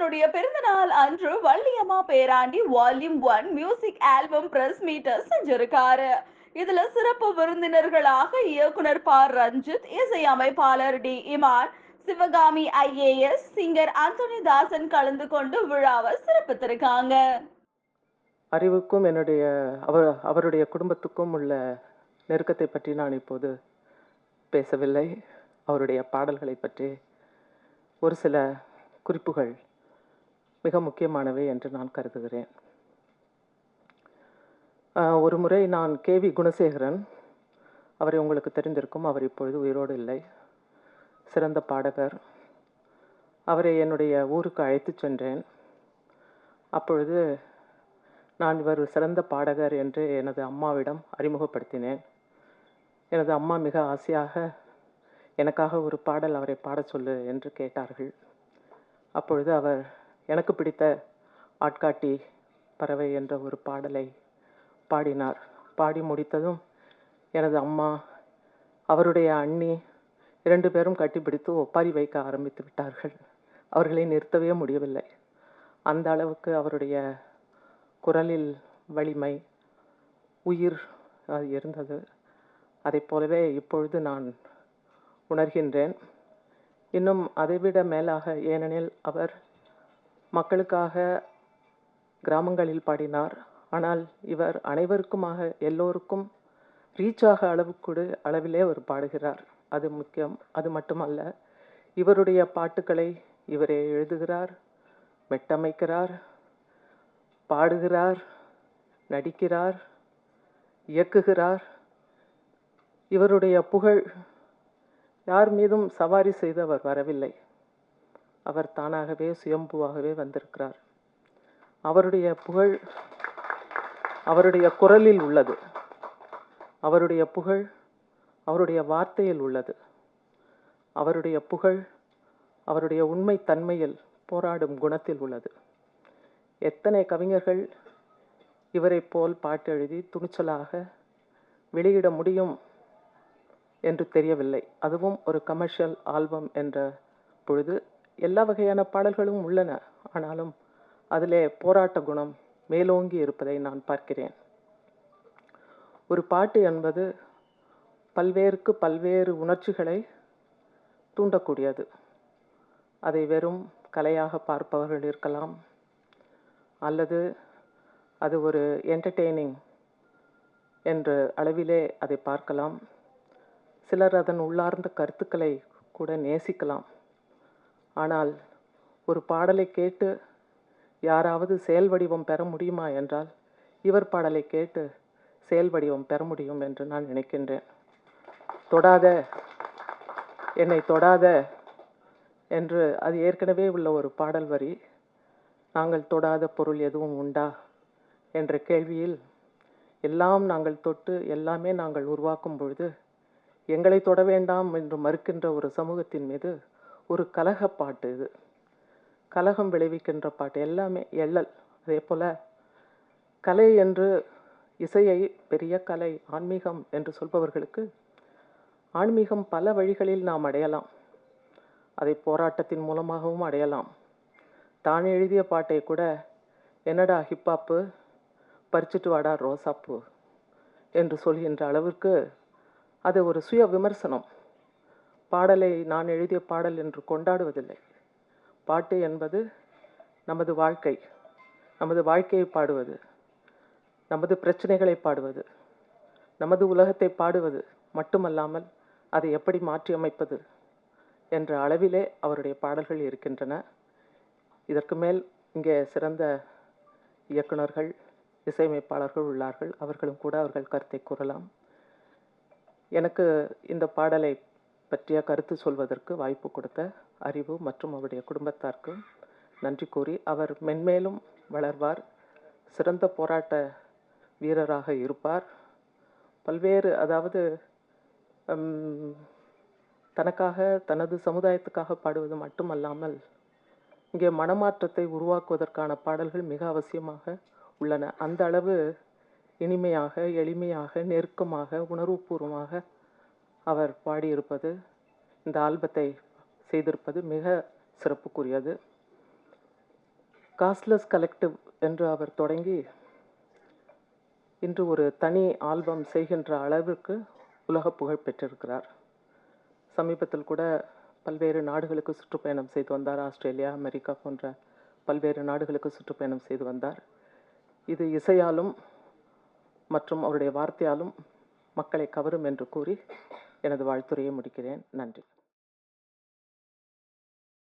தன்னுடைய பிறந்தநாள் அன்று Valliyamma Peraandi volume one music album press meet செஞ்சிருக்காரு. இதுல சிறப்பு விருந்தினர்களாக இயக்குனர் ப ரஞ்சித் இசை அமைப்பாளர் D. Imman Sivagami I A S singer Anthony Dasan கலந்து கொண்டு விழாவை சிறப்பித்திருக்காங்க. அறிவுக்கும் என்னுடைய அவர் அவருடைய குடும்பத்துக்கும் உள்ள நெருக்கத்தை பற்றி நான் இப்போது பேசவில்லை. அவருடைய பாடல்களை பற்றி ஒரு சில குறிப்புகள் மிக முக்கியமானவை என்று நான் கருதுகிறேன். ஒரு முறை நான் கேவி குணசேகரன். அவரை உங்களுக்கு தெரிந்திருக்கும் அவர் இப்பொழுது உயிரோடு இல்லை. சிறந்த பாடகர். அவரை என்னுடைய ஊருக்கு அழைத்துச் சென்றேன். அப்பொழுது நான் இவர் சிறந்த பாடகர் என்று எனது அம்மாவிடம் அறிமுகப்படுத்தினேன். எனது அம்மா மிக ஆசையாக எனக்காக ஒரு பாடல் அவரை பாடச் சொல்லு என்று கேட்டார்கள். அப்பொழுது அவர் எனக்கு பிடித்த ஆட்காட்டி பறவை என்ற ஒரு பாடலை பாடினார். பாடி முடித்ததும் எனது அம்மா அவருடைய அண்ணி இரண்டு பேரும் கட்டிப்பிடித்து ஒப்பாரி வைக்க ஆரம்பித்து விட்டார்கள். அவர்களை நிறுத்தவே முடியவில்லை. அந்த அளவுக்கு அவருடைய குரலில் வலிமை உயிர் இருந்தது. அதைப் போலவே இப்பொழுது நான் உணர்கின்றேன். இன்னும் அதைவிட மேலாக ஏனெனில் அவர் மக்களுக்காக கிராமங்களில் பாடினார். ஆனால் இவர் அனைவருக்குமாக எல்லோருக்கும் ரீச் ஆக அளவுக்கு அளவிலே அவர் பாடுகிறார். அது முக்கியம். அது மட்டுமல்ல இவருடைய பாட்டுக்களை இவரே எழுதுகிறார் மெட்டமைக்கிறார் பாடுகிறார் நடிக்கிறார் இயக்குகிறார். இவருடைய புகழ் யார் மீதும் சவாரி செய்து அவர் வரவில்லை. அவர் தானாகவே சுயம்புவாகவே வந்திருக்கிறார். அவருடைய புகழ் அவருடைய குரலில் உள்ளது. அவருடைய புகழ் அவருடைய வார்த்தையில் உள்ளது. அவருடைய புகழ் அவருடைய உண்மை தன்மையில் போராடும் குணத்தில் உள்ளது. எத்தனை கவிஞர்கள் இவரைப் போல் பாட்டு எழுதி துணிச்சலாக வெளியிட முடியும் என்று தெரியவில்லை. அதுவும் ஒரு கமர்ஷியல் ஆல்பம் என்ற பொழுது எல்லா வகையான பாடல்களும் உள்ளன. ஆனாலும் அதிலே போராட்ட குணம் மேலோங்கி இருப்பதை நான் பார்க்கிறேன். ஒரு பாட்டு என்பது பல்வேறுக்கு பல்வேறு உணர்ச்சிகளை தூண்டக்கூடியது. அதை வெறும் கலையாக பார்ப்பவர்கள் இருக்கலாம். அல்லது அது ஒரு என்டர்டெய்னிங் என்ற அளவிலே அதை பார்க்கலாம். சிலர் அதன் உள்ளார்ந்த கருத்துக்களை கூட நேசிக்கலாம். ஆனால் ஒரு பாடலை கேட்டு யாராவது செயல் வடிவம் பெற முடியுமா என்றால் இவர் பாடலை கேட்டு செயல் வடிவம் பெற முடியும் என்று நான் நினைக்கின்றேன். தொடாத என்னை தொடாத என்று அது ஏற்கனவே உள்ள ஒரு பாடல் வரி நாங்கள் தொடாத பொருள் எதுவும் உண்டா? என்ற கேள்வியில் எல்லாம் நாங்கள் தொட்டு எல்லாமே நாங்கள் உருவாக்கும் பொழுது எங்களை தொட வேண்டாம் என்று மறுக்கின்ற ஒரு சமூகத்தின் மீது ஒரு கலக பாட்டு இது. கலகம் விளைவிக்கின்ற பாட்டு. எல்லாமே எள்ளல். அதே போல் கலை என்று இசையை பெரிய கலை ஆன்மீகம் என்று சொல்பவர்களுக்கு ஆன்மீகம் பல வழிகளில் நாம் அடையலாம். அதை போராட்டத்தின் மூலமாகவும் அடையலாம். தான் எழுதிய பாட்டை கூட என்னடா ஹிப்பாப்பு பறிச்சிட்டு வாடா ரோசாப்பு என்று சொல்கின்ற அளவிற்கு அது ஒரு சுய விமர்சனம். பாடலை நான் எழுதிய பாடல் என்று கொண்டாடுவதில்லை. பாட்டு என்பது நமது வாழ்க்கை. நமது வாழ்க்கையை பாடுவது. நமது பிரச்சனைகளை பாடுவது. நமது உலகத்தை பாடுவது மட்டுமல்லாமல் அதை எப்படி மாற்றியமைப்பது என்ற அளவிலே அவருடைய பாடல்கள் இருக்கின்றன. இதற்கு மேல் இங்கே சிறந்த இயக்குனர்கள் இசையமைப்பாளர்கள் உள்ளார்கள். அவர்களும் கூட அவர்கள் கருத்தை கூறலாம். எனக்கு இந்த பாடலை பற்றிய கருத்து சொல்வதற்கு வாய்ப்பு கொடுத்த அறிவு மற்றும் அவருடைய குடும்பத்தாருக்கு நன்றி கூறி அவர் மென்மேலும் வளர்வார். சிறந்த போராட்ட வீரராக இருப்பார். பல்வேறு அதாவது தனக்காக தனது சமுதாயத்துக்காக பாடுவது மட்டுமல்லாமல் இங்கே மனமாற்றத்தை உருவாக்குவதற்கான பாடல்கள் மிக அவசியமாக உள்ளன. அந்த அளவு இனிமையாக எளிமையாக நெருக்கமாக உணர்வுபூர்வமாக அவர் பாடியிருப்பது இந்த ஆல்பத்தை செய்திருப்பது மிக சிறப்புக்குரியது. காஸ்ட்லெஸ் கலெக்டிவ் என்று அவர் தொடங்கி இன்று ஒரு தனி ஆல்பம் செய்கின்ற அளவிற்கு உலக புகழ் பெற்றிருக்கிறார். சமீபத்தில் கூட பல்வேறு நாடுகளுக்கு சுற்றுப்பயணம் செய்து வந்தார். ஆஸ்திரேலியா அமெரிக்கா போன்ற பல்வேறு நாடுகளுக்கு சுற்றுப்பயணம் செய்து வந்தார். இது இசையாலும் மற்றும் அவருடைய வார்த்தையாலும் மக்களை கவரும் என்று கூறி எனது வாழ்த்துரையை முடிக்கிறேன். நன்றி.